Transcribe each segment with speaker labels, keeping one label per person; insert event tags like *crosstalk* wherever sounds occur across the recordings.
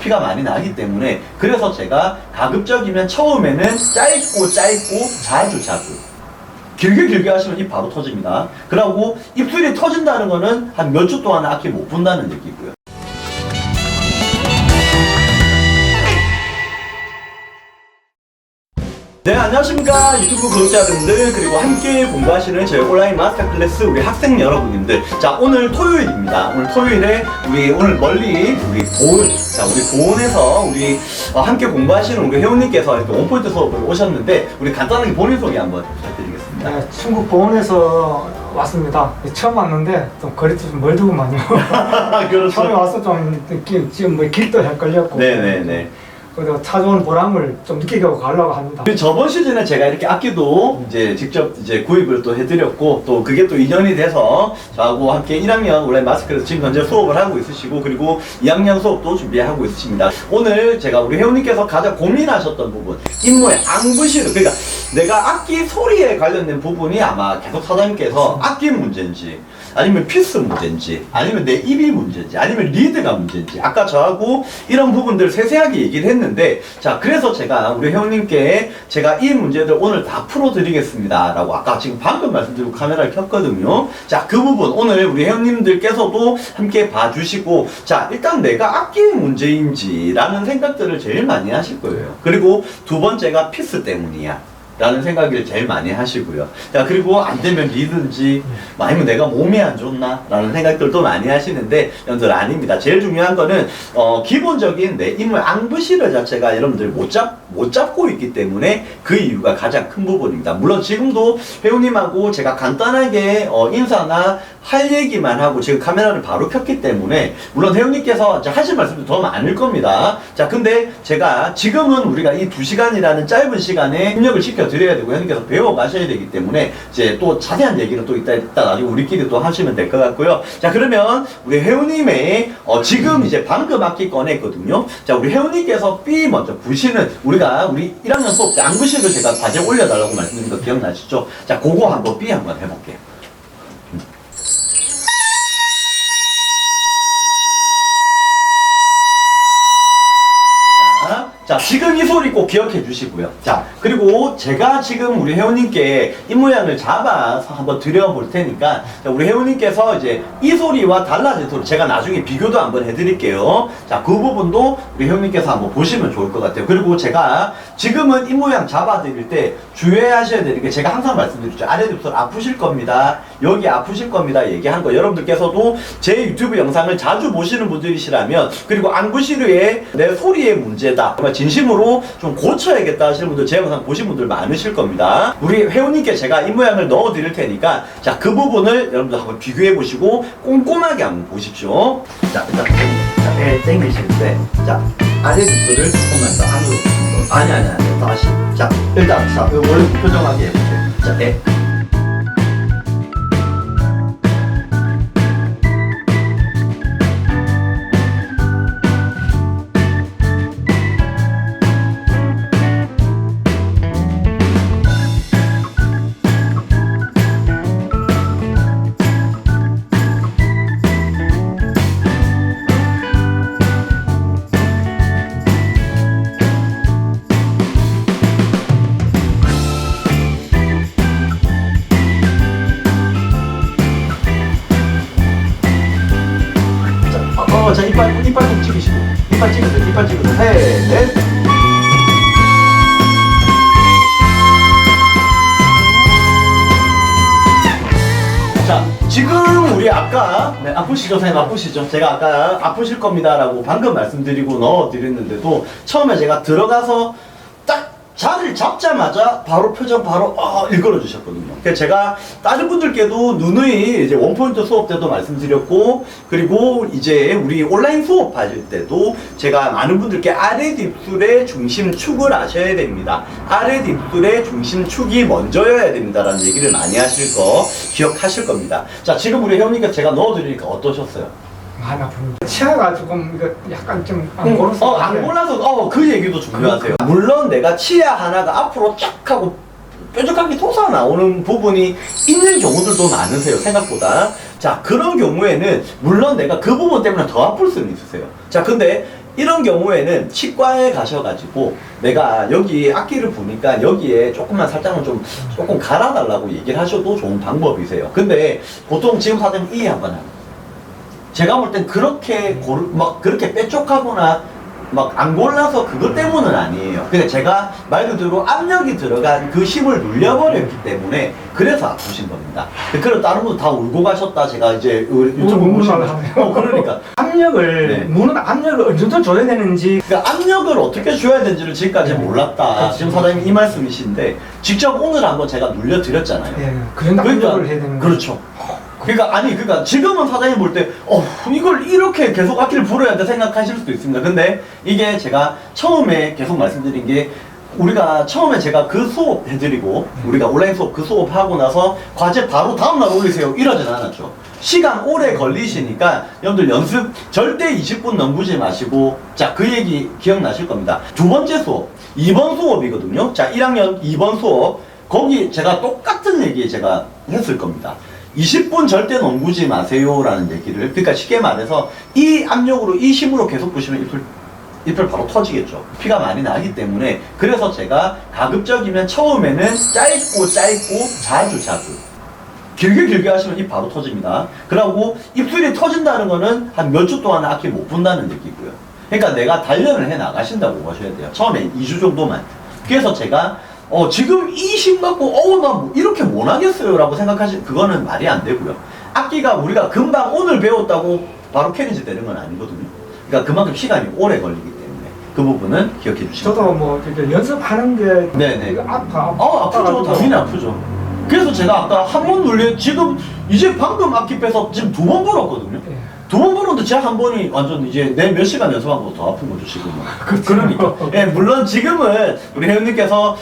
Speaker 1: 피가 많이 나기 때문에 그래서 제가 가급적이면 처음에는 짧고 짧고 자주 자주 길게 길게 하시면 입 바로 터집니다. 그러고 입술이 터진다는 거는 한 몇 주 동안 악기 못 분다는 얘기고요. 네 안녕하십니까 유튜브 구독자 여러분들 그리고 함께 공부하시는 저희 온라인 마스터 클래스 우리 학생 여러분님들 자 오늘 토요일입니다 오늘 토요일에 우리 오늘 멀리 우리 보은 자 우리 보은에서 우리 어, 함께 공부하시는 우리 회원님께서 이렇게 원포인트 수업을 오셨는데 우리 간단하게 본인 소개 한번 부탁드리겠습니다
Speaker 2: 네, 충북 보은에서 왔습니다. 처음 왔는데 좀 거리도 좀 멀더구만요. *laughs* 처음에
Speaker 1: 그렇죠
Speaker 2: 와서 좀 느낌, 지금 뭐 길도 헷갈렸고.
Speaker 1: 네네네
Speaker 2: 그래서 찾아온 보람을 좀 느끼고 가려고 합니다.
Speaker 1: 그 저번 시즌에 제가 이렇게 악기도 이제 직접 이제 구입을 또 해드렸고 또 그게 또 인연이 돼서 저하고 함께 1학년 온라인 마스크에서 지금 현재 수업을 하고 있으시고 그리고 2학년 수업도 준비하고 있으십니다. 오늘 제가 우리 회원님께서 가장 고민하셨던 부분 임무의 앙부시르 그러니까 내가 악기 소리에 관련된 부분이 아마 계속 사장님께서 악기 문제인지 아니면 피스 문제인지 아니면 내 입이 문제인지 아니면 리드가 문제인지. 아까 저하고 이런 부분들 세세하게 얘기를 했는데 자 그래서 제가 우리 회원님께 제가 이 문제들 오늘 다 풀어드리겠습니다. 라고 아까 지금 방금 말씀드리고 카메라를 켰거든요. 자 그 부분 오늘 우리 회원님들께서도 함께 봐주시고 자 일단 내가 악기의 문제인지 라는 생각들을 제일 많이 하실 거예요. 그리고 두 번째가 피스 때문이야 라는 생각을 제일 많이 하시고요. 자, 그리고 안 되면 리든지, 뭐 아니면 내가 몸이 안 좋나? 라는 생각들도 많이 하시는데, 여러분들 아닙니다. 제일 중요한 거는, 어, 기본적인 내 인물 앙부시를 자체가 여러분들 못 잡, 못 잡고 있기 때문에 그 이유가 가장 큰 부분입니다. 물론 지금도 회원님하고 제가 간단하게, 어, 인사나 할 얘기만 하고 지금 카메라를 바로 켰기 때문에, 물론 회원님께서 하실 말씀도 더 많을 겁니다. 자, 근데 제가 지금은 우리가 이 두 시간이라는 짧은 시간에 입력을 시켜 드려야 되고 회원님께서 배워 가셔야 되기 때문에 이제 또 자세한 얘기는 또 이따 이따 나중에 우리끼리 또 하시면 될 것 같고요. 자, 그러면 우리 회원님의 어, 지금 이제 방금 악기 꺼냈거든요. 자, 우리 회원님께서 B 먼저 부시는 우리가 우리 1학년 수업 때 안부시를 제가 과제 올려달라고 말씀드린 거 기억나시죠? 자, 그거 한번 B 한번 해볼게요. 자, 자, 지금 이 소리 꼭 기억해 주시고요. 자, 그리고 제가 지금 우리 회원님께 이 모양을 잡아서 한번 드려볼 테니까, 자, 우리 회원님께서 이제 이 소리와 달라진 소리, 제가 나중에 비교도 한번 해드릴게요. 자, 그 부분도 우리 회원님께서 한번 보시면 좋을 것 같아요. 그리고 제가 지금은 이 모양 잡아드릴 때 주의하셔야 되는 게 제가 항상 말씀드리죠. 아랫입술 아프실 겁니다. 여기 아프실 겁니다. 얘기한 거. 여러분들께서도 제 유튜브 영상을 자주 보시는 분들이시라면, 그리고 안구시르의 내 소리의 문제다. 진심으로 좀 고쳐야겠다 하시는 분들, 제 영상 보신 분들 많으실 겁니다. 우리 회원님께 제가 이 모양을 넣어 드릴 테니까, 자, 그 부분을 여러분들 한번 비교해 보시고, 꼼꼼하게 한번 보십시오. 자, 일단, 자, 배 땡기시는데, 자, 아랫입술을 조금만 더 안으로. 아니, 아니, 아니, 다시. 자, 일단, 자, 원래 표정하게 해보세요. 자, 네. 자, 이빨, 이빨 좀 찍으시고. 이빨 찍으세요, 이빨 찍으세요. 셋, 넷. 자, 지금 우리 아까, 네, 아프시죠, 선생님, 아프시죠? 제가 아까 아프실 겁니다라고 방금 말씀드리고 넣어드렸는데도 처음에 제가 들어가서 딱 자리를 잡자마자 바로 표정 바로 어, 일걸어 주셨거든요. 제가 다른 분들께도 누누이 이제 원포인트 수업 때도 말씀드렸고 그리고 이제 우리 온라인 수업 하실 때도 제가 많은 분들께 아랫입술의 중심축을 아셔야 됩니다. 아랫입술의 중심축이 먼저여야 된다라는 얘기를 많이 하실 거 기억하실 겁니다. 자 지금 우리 회원님께 제가 넣어드리니까 어떠셨어요?
Speaker 2: 많이 아픕니다. 치아가 조금 이거 약간 좀안
Speaker 1: 어,
Speaker 2: 골아서.
Speaker 1: 안 골라서, 어, 그 얘기도 중요하세요. 물론 내가 치아 하나가 앞으로 쫙 하고 뾰족하게 솟아 나오는 부분이 있는 경우들도 많으세요, 생각보다. 자, 그런 경우에는, 물론 내가 그 부분 때문에 더 아플 수는 있으세요. 자, 근데 이런 경우에는 치과에 가셔가지고 내가 여기 악기를 보니까 여기에 조금만 살짝만 좀 조금 갈아달라고 얘기를 하셔도 좋은 방법이세요. 근데 보통 지금 사장님 이해 한번 합니다. 제가 볼 땐 그렇게 고르, 막 그렇게 빼쪽하거나 막 안 골라서 그것 때문은 아니에요. 근데 제가 말 그대로 압력이 들어간 그 힘을 눌려버렸기 때문에 그래서 아프신 겁니다. 그럼 다른 분들 다 울고 가셨다. 제가 이제 우리 유튜브
Speaker 2: 울고
Speaker 1: 보시면
Speaker 2: 나가네요.
Speaker 1: 어 그러니까 *laughs*
Speaker 2: 압력을
Speaker 1: 네.
Speaker 2: 무는 압력을 어느 정도 줘야 되는지
Speaker 1: 그러니까 압력을 어떻게 줘야 되는지를 지금까지
Speaker 2: 네.
Speaker 1: 몰랐다.
Speaker 2: 그렇죠.
Speaker 1: 지금 사장님 이 말씀이신데 직접 오늘 한번 제가 눌려드렸잖아요.
Speaker 2: 예, 그 정도 압력을 해야 되는 거죠.
Speaker 1: 그렇죠. 그러니까 아니 그러니까 지금은 사장님 볼 때 어 이걸 이렇게 계속 악기를 불어야 돼 생각하실 수도 있습니다. 근데 이게 제가 처음에 계속 말씀드린 게 우리가 처음에 제가 그 수업 해드리고 우리가 온라인 수업 그 수업 하고 나서 과제 바로 다음날 올리세요 이러진 않았죠. 시간 오래 걸리시니까 여러분들 연습 절대 20분 넘기지 마시고 자 그 얘기 기억나실 겁니다. 두 번째 수업 2번 수업이거든요. 자 1학년 2번 수업 거기 제가 똑같은 얘기 제가 했을 겁니다. 20분 절대 넘기지 마세요라는 얘기를 그러니까 쉽게 말해서 이 압력으로 이 힘으로 계속 보시면 입술 입술 바로 터지겠죠. 피가 많이 나기 때문에 그래서 제가 가급적이면 처음에는 짧고 짧고 자주 자주 길게 길게 하시면 입 바로 터집니다. 그러고 입술이 터진다는 거는 한 몇 주 동안 악기 못 분다는 얘기고요. 그러니까 내가 단련을 해 나가신다고 보셔야 돼요. 처음에 2주 정도만. 그래서 제가 어 지금 이힘 갖고 어나 이렇게 못 하겠어요 라고 생각하시 그거는 말이 안 되고요. 악기가 우리가 금방 오늘 배웠다고 바로 캐리지 되는 건 아니거든요. 그러니까 그만큼 시간이 오래 걸리기 때문에 그 부분은 기억해 주시면
Speaker 2: 저도 뭐 이렇게 연습하는 게
Speaker 1: 네네.
Speaker 2: 이거 아파
Speaker 1: 어 아프죠. 당연히 아프죠 그래서 제가 아까 한 번 눌려 지금 이제 방금 악기 빼서 지금 두번 벌었거든요
Speaker 2: 예.
Speaker 1: 두번 벌었는데 제가 한 번이 완전 이제 내 몇 시간 연습한 것보다 더 아픈 거죠 지금은
Speaker 2: 그렇죠.
Speaker 1: 그러니까 예 물론 지금은 우리 회원님께서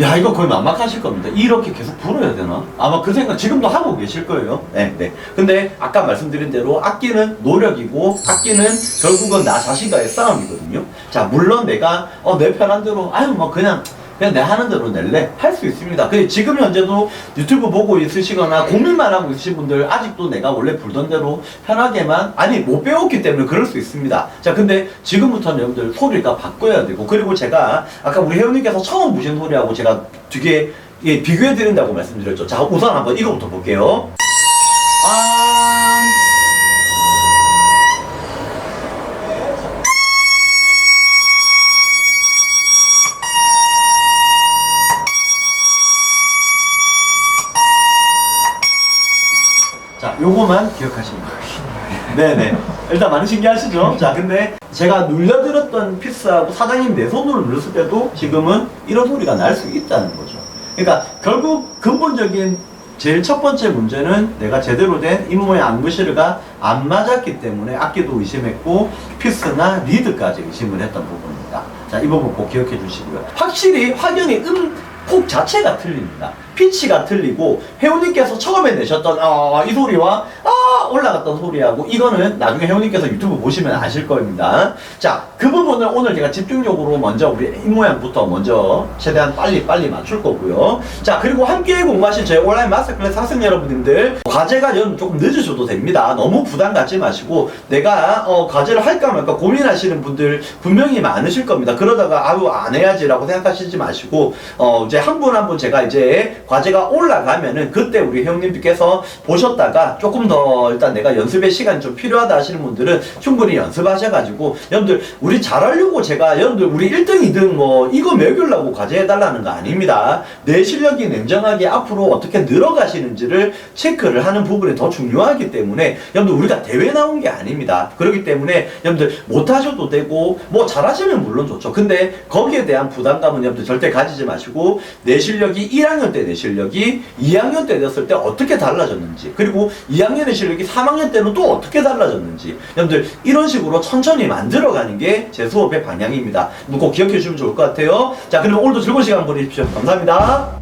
Speaker 1: 야 이거 거의 만막하실 겁니다. 이렇게 계속 불어야 되나? 아마 그 생각 지금도 하고 계실 거예요. 네, 네. 근데 아까 말씀드린 대로 악기는 노력이고 악기는 결국은 나 자신과의 싸움이거든요. 자 물론 내가 어, 내 편한 대로 아유 뭐 그냥 그냥 내 하는 대로 낼래 할 수 있습니다. 근데 지금 현재도 유튜브 보고 있으시거나 고민만 하고 있으신 분들 아직도 내가 원래 불던 대로 편하게만 아니 못 배웠기 때문에 그럴 수 있습니다. 자 근데 지금부터는 여러분들 소리가 바꿔야 되고 그리고 제가 아까 우리 회원님께서 처음 보신 소리하고 제가 되게 예, 비교해 드린다고 말씀드렸죠. 자 우선 한번 이거부터 볼게요. 요거만 기억하시면 돼요. 네네. 일단 많이 신기하시죠? 자, 근데 제가 눌려드렸던 피스하고 사장님 내 손으로 눌렀을 때도 지금은 이런 소리가 날 수 있다는 거죠. 그러니까 결국 근본적인 제일 첫 번째 문제는 내가 제대로 된 입모의 앙부시르가 안 맞았기 때문에 악기도 의심했고 피스나 리드까지 의심을 했던 부분입니다. 자, 이 부분 꼭 기억해 주시고요. 확실히 확연히 음, 폭 자체가 틀립니다. 피치가 틀리고 회원님께서 처음에 내셨던 아, 이 소리와 아 올라갔던 소리하고 이거는 나중에 회원님께서 유튜브 보시면 아실 겁니다. 자, 그 부분을 오늘 제가 집중적으로 먼저 우리 입모양부터 먼저 최대한 빨리 빨리 맞출 거고요. 자, 그리고 함께 공부하실 저희 온라인 마스터 클래스 학생 여러분들 과제가 여러분 조금 늦으셔도 됩니다. 너무 부담 갖지 마시고 내가 어, 과제를 할까 말까 고민하시는 분들 분명히 많으실 겁니다. 그러다가 아유 안 해야지라고 생각하시지 마시고 어, 이제 한 분 한 분 제가 이제 과제가 올라가면은 그때 우리 형님들께서 보셨다가 조금 더 일단 내가 연습의 시간이 좀 필요하다 하시는 분들은 충분히 연습하셔가지고 여러분들 우리 잘하려고 제가 여러분들 우리 1등 2등 뭐 이거 매기려고 과제 해달라는 거 아닙니다. 내 실력이 냉정하게 앞으로 어떻게 늘어가시는지를 체크를 하는 부분이 더 중요하기 때문에 여러분들 우리가 대회 나온 게 아닙니다. 그렇기 때문에 여러분들 못하셔도 되고 뭐 잘하시면 물론 좋죠. 근데 거기에 대한 부담감은 여러분들 절대 가지지 마시고 내 실력이 1학년 때내 실력이 2학년 때 됐을 때 어떻게 달라졌는지 그리고 2학년의 실력이 3학년 때는 또 어떻게 달라졌는지 여러분들 이런 식으로 천천히 만들어가는 게 제 수업의 방향입니다. 꼭 기억해 주시면 좋을 것 같아요. 자 그러면 오늘도 즐거운 시간 보내십시오. 감사합니다.